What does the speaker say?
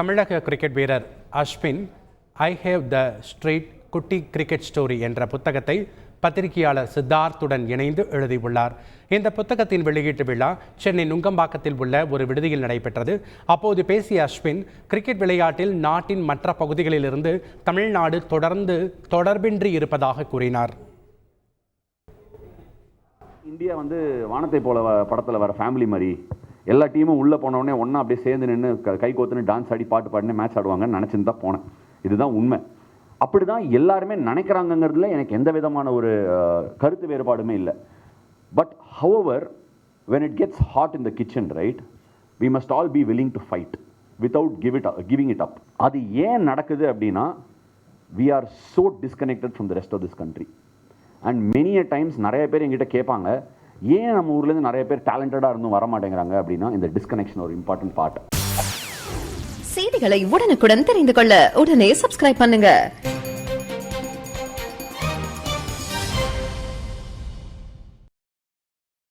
தமிழக கிரிக்கெட் வீரர் Ashwin I have the street Kutti cricket story என்ற புத்தகத்தை பத்திரிகையாளர் சித்தார்த்துடன் இணைந்து எழுதியுள்ளார். இந்த புத்தகத்தின் வெளியீட்டு விழா சென்னை நுங்கம்பாக்கத்தில் உள்ள ஒரு விடுதியில் நடைபெற்றது. அப்போது பேசிய அஸ்வின் கிரிக்கெட் விளையாட்டில் நாட்டின் மற்ற பகுதிகளிலிருந்து தமிழ்நாடு தொடர்ந்து தொடர்பின்றி இருப்பதாக கூறினார். இந்தியா வந்து வானத்தை போல வ- வர ஃபேமிலி மாதிரி எல்லா டீமும் உள்ளே போனவொடனே ஒன்றா அப்படியே சேர்ந்து நின்று கை கோத்துன்னு டான்ஸ் ஆடி பாட்டு பாடினே மேட்ச் ஆடுவாங்கன்னு நினைச்சுன்னு தான் போனேன். இதுதான் உண்மை. அப்படிதான் எல்லாருமே நினைக்கிறாங்கங்கிறதுல எனக்கு எந்த விதமான ஒரு கருத்து வேறுபாடுமே இல்லை. But however when it gets hot in the kitchen right we must all be willing to fight without give it giving it up அது ஏன் நடக்குது அப்படின்னா we are so disconnected from the rest of this country and many a times நிறைய பேர் எங்கிட்ட கேட்பாங்க ஏன் நம்ம ஊர்லேருந்து நிறைய பேர் டேலண்டடாக இருந்தும் வர மாட்டேங்கிறாங்க அப்படின்னா இந்த டிஸ்கனெக்ஷன் ஒரு இம்பார்ட்டன்ட் பார்ட் செய்திகளை உடனுக்குடன் தெரிந்து கொள்ள உடனே சப்ஸ்கிரைப் பண்ணுங்க.